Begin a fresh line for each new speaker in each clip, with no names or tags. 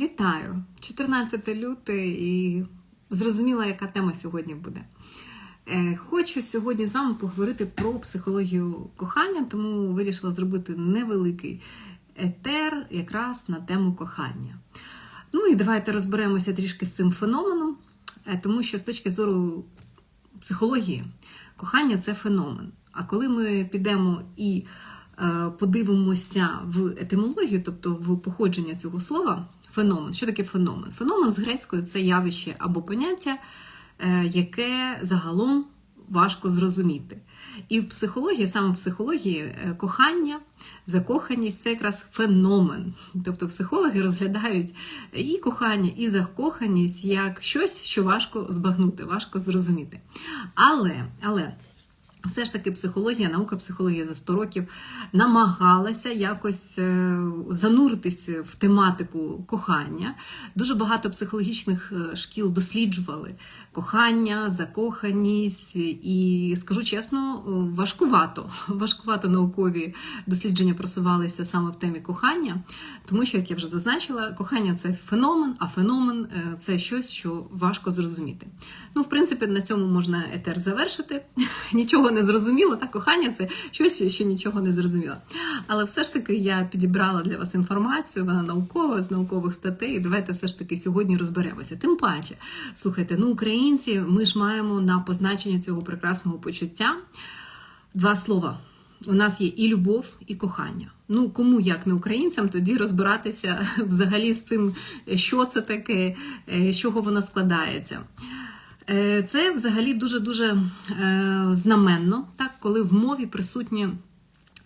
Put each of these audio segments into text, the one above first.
Вітаю! 14 лютого і зрозуміла, яка тема сьогодні буде. Е, Хочу сьогодні з вами поговорити про психологію кохання, тому вирішила зробити невеликий етер якраз на тему кохання. Ну і давайте розберемося трішки з цим феноменом, е, тому що з точки зору психології кохання це феномен. А коли ми підемо і е, подивимося в етимологію, тобто в походження цього слова, феномен. Що таке феномен? Феномен з грецькою це явище або поняття, е, яке загалом важко зрозуміти. І в психології, саме в психології, е, кохання, закоханість це якраз феномен. Тобто психологи розглядають і кохання, і закоханість як щось, що важко збагнути, важко зрозуміти. Але, але. Все ж таки, психологія, наука психологія за 100 років намагалася якось е, зануритись в тематику кохання. Дуже багато психологічних е, шкіл досліджували кохання, закоханість, і скажу чесно, важкувато. Важкувато наукові дослідження просувалися саме в темі кохання, тому що, як я вже зазначила, кохання це феномен, а феномен е, це щось, що важко зрозуміти. Ну, в принципі, на цьому можна етер завершити. Нічого не зрозуміло, та кохання це щось, що нічого не зрозуміло. Але все ж таки я підібрала для вас інформацію, вона наукова, з наукових статей. Давайте все ж таки сьогодні розберемося. Тим паче, слухайте, ну українці, ми ж маємо на позначення цього прекрасного почуття два слова. У нас є і любов, і кохання. Ну, кому як не українцям, тоді розбиратися взагалі з цим, що це таке, з чого воно складається. Е, це взагалі дуже-дуже знаменно, так, коли в мові присутні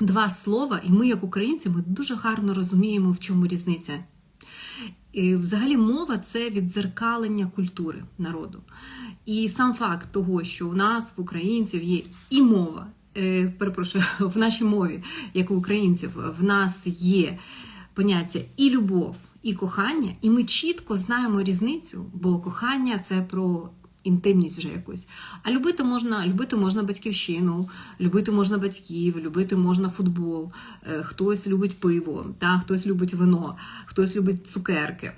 два слова, і ми, як українці, ми дуже гарно розуміємо, в чому різниця. І Взагалі, мова це віддзеркалення культури народу. І сам факт того, що у нас, в українців, є і мова, е, перепрошую, в нашій мові, як у українців, в нас є поняття і любов, і кохання, і ми чітко знаємо різницю, бо кохання це про інтимність вже якусь. А любити можна любити можна батьківщину, любити можна батьків, любити можна футбол, е, хтось любить пиво, та, хтось любить вино, хтось любить цукерки.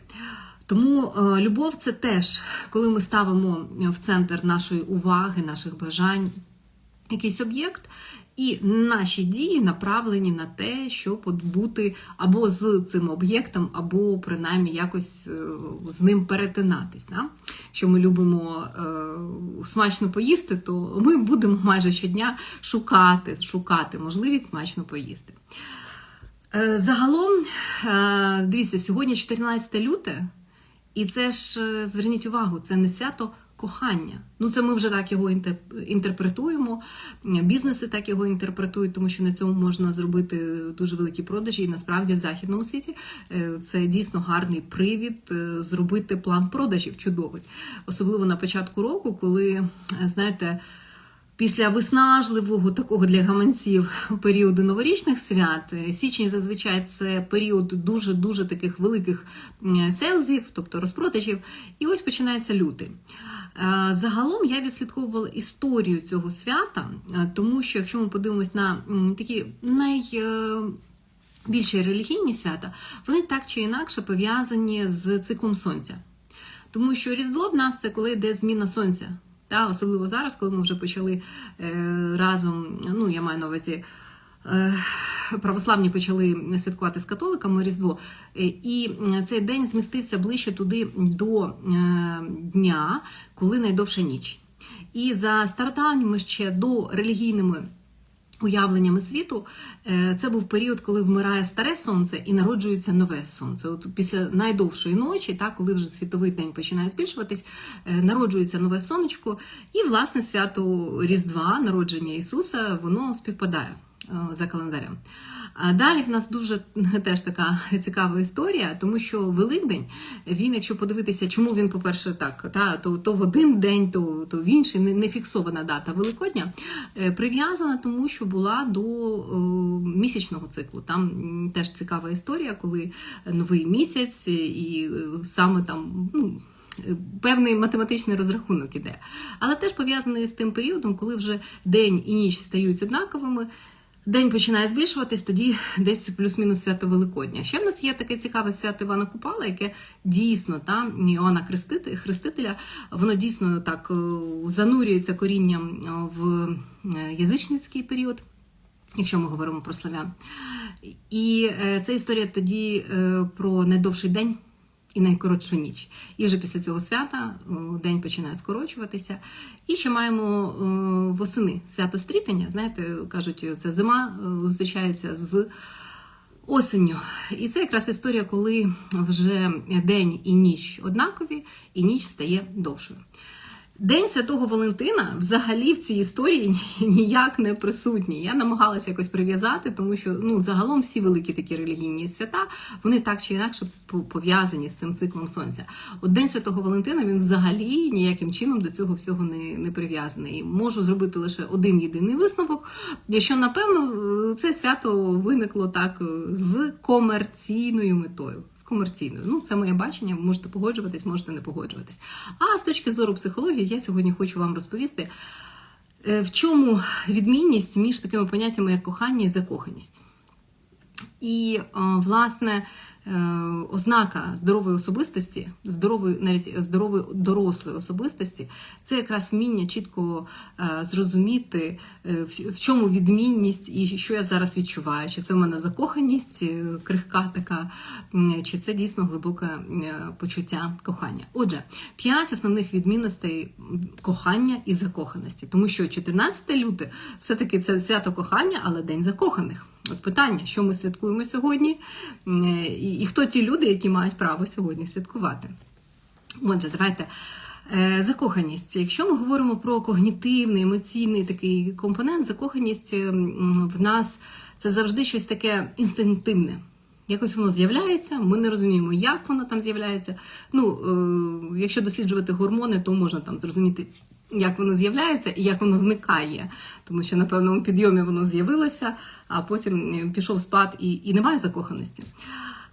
Тому е, любов це теж, коли ми ставимо в центр нашої уваги, наших бажань якийсь об'єкт, і наші дії направлені на те, щоб бути або з цим об'єктом, або принаймні якось е, з ним перетинатись. Да? Якщо ми любимо е, смачно поїсти, то ми будемо майже щодня шукати, шукати можливість смачно поїсти. Е, загалом, е, дивіться, сьогодні 14 люте, і це ж е, зверніть увагу, це не свято кохання. Ну, це ми вже так його інтерпретуємо. Бізнеси так його інтерпретують, тому що на цьому можна зробити дуже великі продажі. І насправді в західному світі е, це дійсно гарний привід е, зробити план продажів чудовий, особливо на початку року, коли е, знаєте. Після виснажливого такого для гаманців періоду новорічних свят січень зазвичай це період дуже дуже таких великих селзів, тобто розпродажів, і ось починається лютий. Загалом я відслідковувала історію цього свята, тому що якщо ми подивимось на такі найбільші релігійні свята, вони так чи інакше пов'язані з циклом сонця. Тому що Різдво в нас це коли йде зміна сонця. Та, Особливо зараз, коли ми вже почали е, разом, ну я маю на увазі. Е, православні почали святкувати з католиками Різдво, е, і цей день змістився ближче туди до дня, коли найдовша ніч. І за стародавніми ще до релігійними уявленнями світу, це був період, коли вмирає старе сонце і народжується нове сонце. От Після найдовшої ночі, так, коли вже світовий день починає збільшуватись, народжується нове сонечко, і, власне, свято Різдва, народження Ісуса, воно співпадає. Е, за календарем. Далі в нас дуже теж така цікава історія, тому що Великдень, він, якщо подивитися, чому він, по-перше, так, та, то то в один день, то то в інший, не фіксована дата Великодня, е, прив'язана тому, що була до е, місячного циклу. Там теж цікава історія, коли новий місяць, і саме там. ну, Певний математичний розрахунок іде. Але теж пов'язаний з тим періодом, коли вже день і ніч стають однаковими, День починає збільшуватись, тоді десь плюс-мінус свято Великодня. Ще в нас є таке цікаве свято Івана Купала, яке дійсно там Іоанна Хрестити- Хрестителя, воно дійсно так е, занурюється корінням е, в е, язичницький період, якщо ми говоримо про славян. І це історія тоді про найдовший день і найкоротшу ніч. І вже після цього свята день починає скорочуватися. І ще маємо восени свято стрітення. Знаєте, кажуть, це зима зустрічається з осенню. І це якраз історія, коли вже день і ніч однакові, і ніч стає довшою. День Святого Валентина взагалі в цій історії ніяк не присутній. Я намагалася якось прив'язати, тому що ну загалом всі великі такі релігійні свята вони так чи інакше по- пов'язані з цим циклом сонця. От День Святого Валентина він взагалі ніяким чином до цього всього не, не прив'язаний. І Можу зробити лише один єдиний висновок, що напевно це свято виникло так е, з комерційною метою. Комерційною. Ну, це моє бачення. Можете погоджуватись, можете не погоджуватись. А з точки зору психології, я сьогодні хочу вам розповісти, е, в чому відмінність між такими поняттями, як кохання і закоханість. І, е, власне, ознака здорової особистості, здорової, навіть здорової дорослої особистості, це якраз вміння чітко е, зрозуміти, е, в- чому відмінність і що я зараз відчуваю. Чи це в мене закоханість, е, крихка така, чи це дійсно глибоке е, почуття кохання. Отже, п'ять основних відмінностей кохання і закоханості, тому що 14 люте все-таки це свято кохання, але день закоханих. От питання, що ми святкуємо сьогодні, і, і хто ті люди, які мають право сьогодні святкувати. Отже, давайте. Е, Закоханість. Якщо ми говоримо про когнітивний, емоційний такий компонент, закоханість е, в нас це завжди щось таке інстинктивне. Якось воно з'являється, ми не розуміємо, як воно там з'являється. Ну, е, якщо досліджувати гормони, то можна там зрозуміти, як воно з'являється і як воно зникає. Тому що на певному підйомі воно з'явилося, а потім е, пішов спад і, і немає закоханості.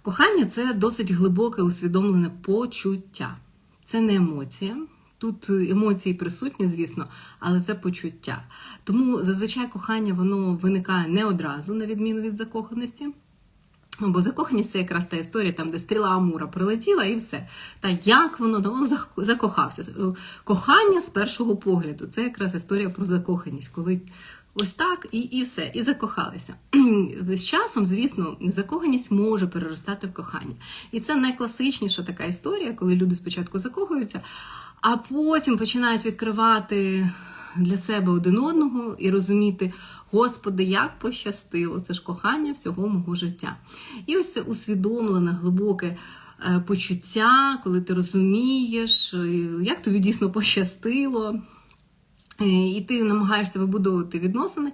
Кохання це досить глибоке усвідомлене почуття. Це не емоція. Тут емоції присутні, звісно, але це почуття. Тому зазвичай кохання воно виникає не одразу, на відміну від закоханості. Бо закоханість це якраз та історія, там, де стріла Амура прилетіла і все. Та як воно там, він закохався. Е, Кохання з першого погляду. Це якраз історія про закоханість, коли ось так і, і все, і закохалися. З часом, звісно, закоханість може переростати в кохання. І це найкласичніша така історія, коли люди спочатку закохуються, а потім починають відкривати для себе один одного і розуміти, Господи, як пощастило, це ж кохання всього мого життя. І ось це усвідомлене, глибоке е, почуття, коли ти розумієш, е, як тобі дійсно пощастило. Е, І ти намагаєшся вибудовувати відносини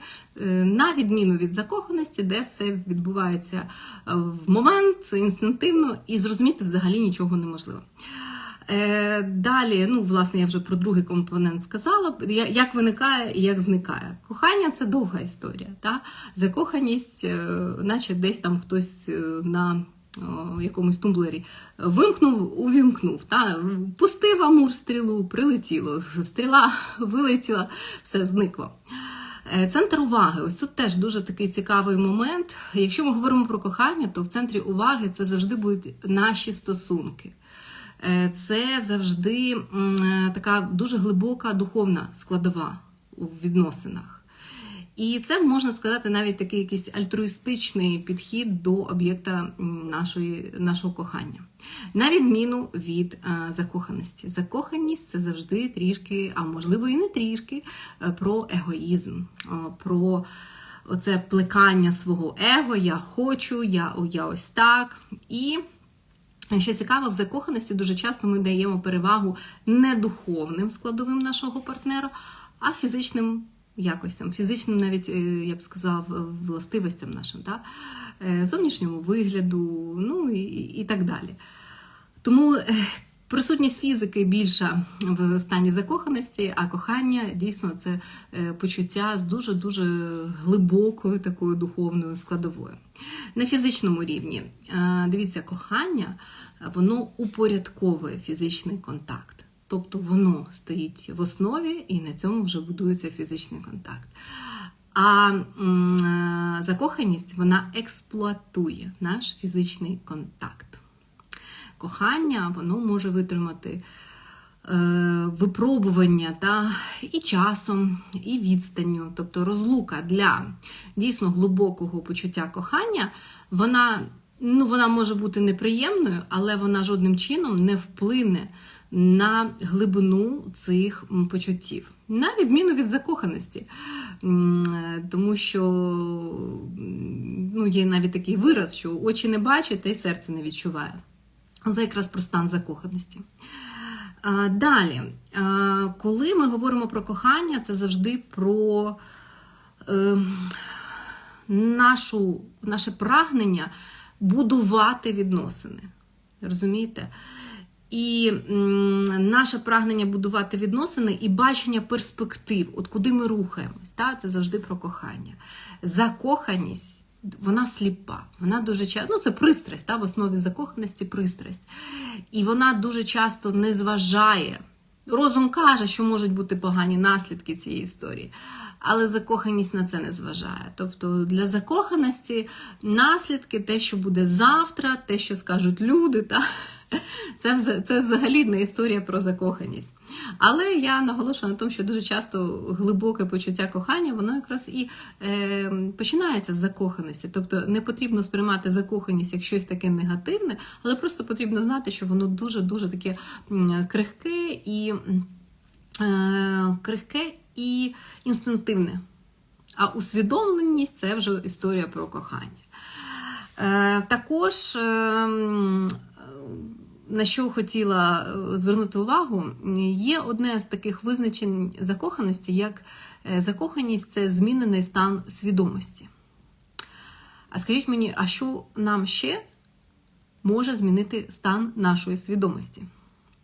на відміну від закоханості, де все відбувається в момент інстинктивно і зрозуміти взагалі нічого неможливо. Е, Далі, ну, власне, я вже про другий компонент сказала, як виникає і як зникає. Кохання це довга історія. Та? Закоханість, е, наче десь там хтось е, на якомусь тумблері вимкнув, увімкнув. Та? Пустив амур стрілу, прилетіло, стріла вилетіла, все зникло. Центр уваги. Ось тут теж дуже такий цікавий момент. Якщо ми говоримо про кохання, то в центрі уваги це завжди будуть наші стосунки. Е, Це завжди е, така дуже глибока духовна складова у відносинах. І це можна сказати навіть такий якийсь альтруїстичний підхід до об'єкта нашої, нашого кохання. На відміну від е, закоханості. Закоханість це завжди трішки, а можливо і не трішки, про егоїзм, про оце плекання свого его, я хочу, я, я ось так. І що цікаво, в закоханості дуже часто ми даємо перевагу не духовним складовим нашого партнера, а фізичним якостям, фізичним, навіть е, я б сказав, властивостям нашим, да? Е, зовнішньому вигляду, ну і, і так далі. Тому е, присутність фізики більша в стані закоханості, а кохання дійсно це е, почуття з дуже дуже глибокою такою духовною складовою. На фізичному рівні е, дивіться, кохання воно упорядковує фізичний контакт. Тобто воно стоїть в основі і на цьому вже будується фізичний контакт. А е, закоханість вона експлуатує наш фізичний контакт. Кохання воно може витримати е, випробування та, і часом, і відстанню. Тобто розлука для дійсно глибокого почуття кохання, вона, ну, вона може бути неприємною, але вона жодним чином не вплине на глибину цих почуттів, на відміну від закоханості. Е, Тому що ну, є навіть такий вираз, що очі не бачать, та й серце не відчуває. Це якраз про стан закоханості. Далі, коли ми говоримо про кохання, це завжди про е, нашу, наше прагнення будувати відносини. Розумієте? І наше прагнення будувати відносини і бачення перспектив, от куди ми рухаємось, та? це завжди про кохання. Закоханість, вона сліпа, вона дуже часто, ну це пристрасть, та? в основі закоханості пристрасть. І вона дуже часто не зважає. Розум каже, що можуть бути погані наслідки цієї історії, але закоханість на це не зважає. Тобто для закоханості наслідки, те, що буде завтра, те, що скажуть люди, та це, це взагалі не історія про закоханість. Але я наголошую на тому, що дуже часто глибоке почуття кохання, воно якраз і е, починається з закоханості. Тобто не потрібно сприймати закоханість як щось таке негативне, але просто потрібно знати, що воно дуже-дуже таке крихке і е, крихке і інстинктивне. А усвідомленість це вже історія про кохання. Е, також, е, м, на що хотіла е, звернути увагу, є одне з таких визначень закоханості, як е, закоханість це змінений стан свідомості. А скажіть мені, а що нам ще може змінити стан нашої свідомості?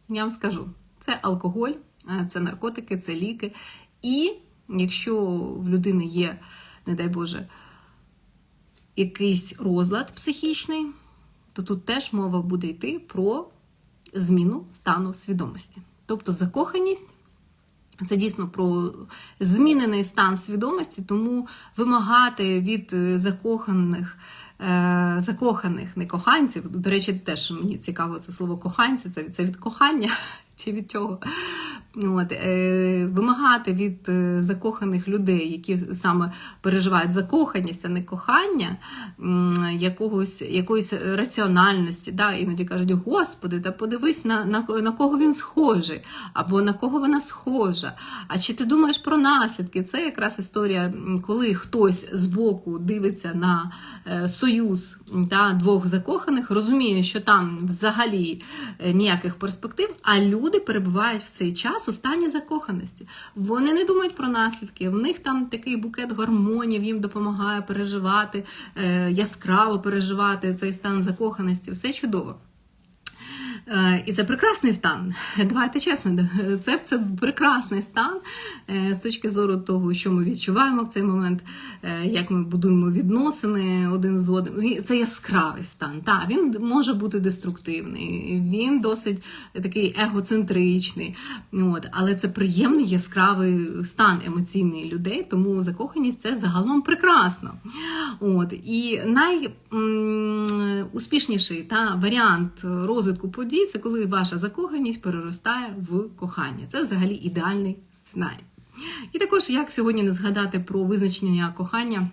Я вам скажу: це алкоголь, е, це наркотики, це ліки. І якщо в людини є, не дай Боже, якийсь розлад психічний, то тут теж мова буде йти про зміну стану свідомості. Тобто закоханість це дійсно про змінений стан свідомості, тому вимагати від закоханих, е, закоханих не коханців, до речі, теж мені цікаво це слово коханці, це, це від кохання чи від чого. От, е, вимагати від е, закоханих людей, які саме переживають закоханість, а не кохання, якогось, якоїсь раціональності. Да? Іноді кажуть, Господи, та подивись на, на, на кого він схожий, або на кого вона схожа. А чи ти думаєш про наслідки? Це якраз історія, коли хтось збоку дивиться на е, союз та, двох закоханих, розуміє, що там взагалі е, ніяких перспектив, а люди перебувають в цей час у стані закоханості. Вони не думають про наслідки. В них там такий букет гормонів їм допомагає переживати, е, яскраво переживати цей стан закоханості. Все чудово. Е, І це прекрасний стан. Давайте чесно, це, це прекрасний стан е, з точки зору того, що ми відчуваємо в цей момент, е, як ми будуємо відносини один з одним. Це яскравий стан. Так, він може бути деструктивний, він досить такий егоцентричний. От, але це приємний яскравий стан емоційний людей, тому закоханість це загалом прекрасно. От, і найуспішніший та, варіант розвитку подій це коли ваша закоханість переростає в кохання. Це взагалі ідеальний сценарій. І також як сьогодні не згадати про визначення кохання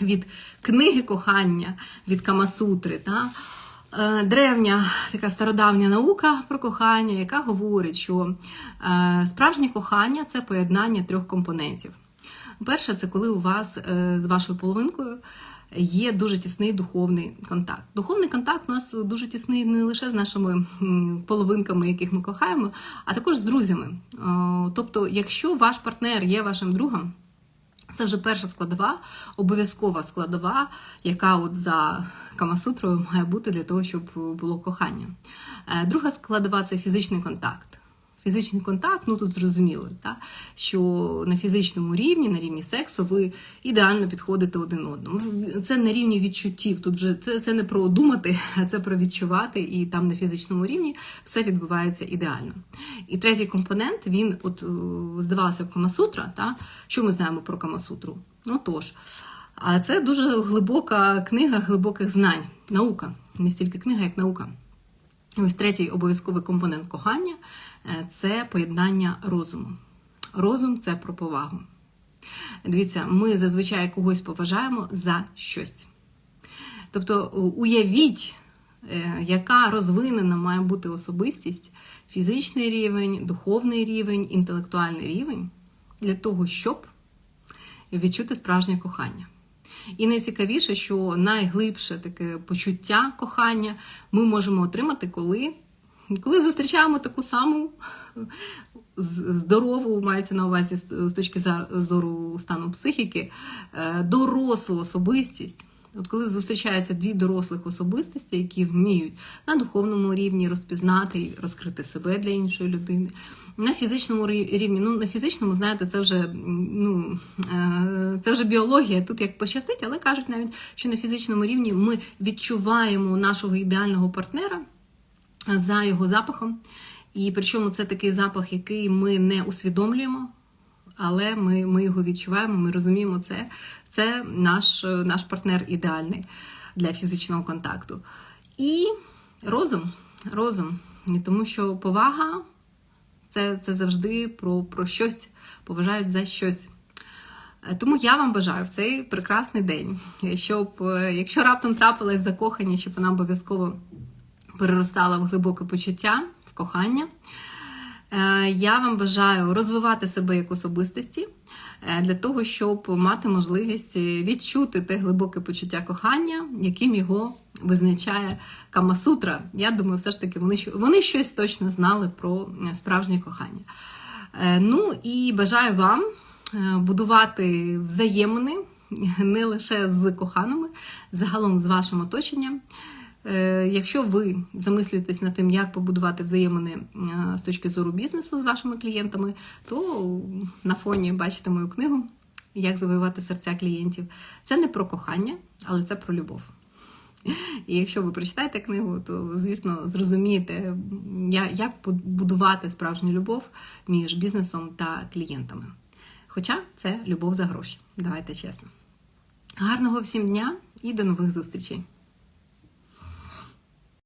від книги кохання, від Камасутри. Та? Е, Древня така стародавня наука про кохання, яка говорить, що е, справжнє кохання це поєднання трьох компонентів. Перше, це коли у вас е, з вашою половинкою є дуже тісний духовний контакт. Духовний контакт у нас дуже тісний не лише з нашими половинками, яких ми кохаємо, а також з друзями. Е, Тобто, якщо ваш партнер є вашим другом, це вже перша складова, обов'язкова складова, яка от за Камасутрою має бути для того, щоб було кохання. Е, Друга складова це фізичний контакт. Фізичний контакт, ну тут зрозуміло, та, що на фізичному рівні, на рівні сексу, ви ідеально підходите один одному. Це на рівні відчуттів. Тут вже це, це не про думати, а це про відчувати, і там на фізичному рівні все відбувається ідеально. І третій компонент, він, от е, здавалося б, Камасутра, та, що ми знаємо про Камасутру? Отож, а це дуже глибока книга глибоких знань, наука, не стільки книга, як наука. Ось третій обов'язковий компонент кохання це поєднання розуму. Розум це про повагу. Дивіться, ми зазвичай когось поважаємо за щось. Тобто, уявіть, е, яка розвинена має бути особистість, фізичний рівень, духовний рівень, інтелектуальний рівень для того, щоб відчути справжнє кохання. І найцікавіше, що найглибше таке почуття кохання ми можемо отримати, коли, коли зустрічаємо таку саму здорову, мається на увазі з точки зору стану психіки, е, дорослу особистість. От коли зустрічаються дві дорослих особистості, які вміють на духовному рівні розпізнати і розкрити себе для іншої людини. На фізичному рівні, ну на фізичному, знаєте, це вже ну е, це вже біологія. Тут як пощастить, але кажуть навіть, що на фізичному рівні ми відчуваємо нашого ідеального партнера за його запахом. І причому це такий запах, який ми не усвідомлюємо, але ми, ми його відчуваємо, ми розуміємо це. Це наш, наш партнер ідеальний для фізичного контакту. І розум, розум. Тому що повага це, це завжди про, про щось, поважають за щось. Тому я вам бажаю в цей прекрасний день, щоб е, якщо раптом трапилась закохання, щоб вона обов'язково переростала в глибоке почуття, в кохання. Е, Я вам бажаю розвивати себе як особистості е, для того, щоб мати можливість відчути те глибоке почуття кохання, яким його визначає Камасутра. Я думаю, все ж таки вони, вони щось точно знали про е, справжнє кохання. Ну і бажаю вам будувати взаємини не лише з коханими, загалом з вашим оточенням. Е, Якщо ви замислюєтесь над тим, як побудувати взаємини е, з точки зору бізнесу з вашими клієнтами, то на фоні бачите мою книгу Як завоювати серця клієнтів. Це не про кохання, але це про любов. І якщо ви прочитаєте книгу, то звісно зрозумієте, як будувати справжню любов між бізнесом та клієнтами. Хоча це любов за гроші. Давайте чесно. Гарного всім дня і до нових зустрічей!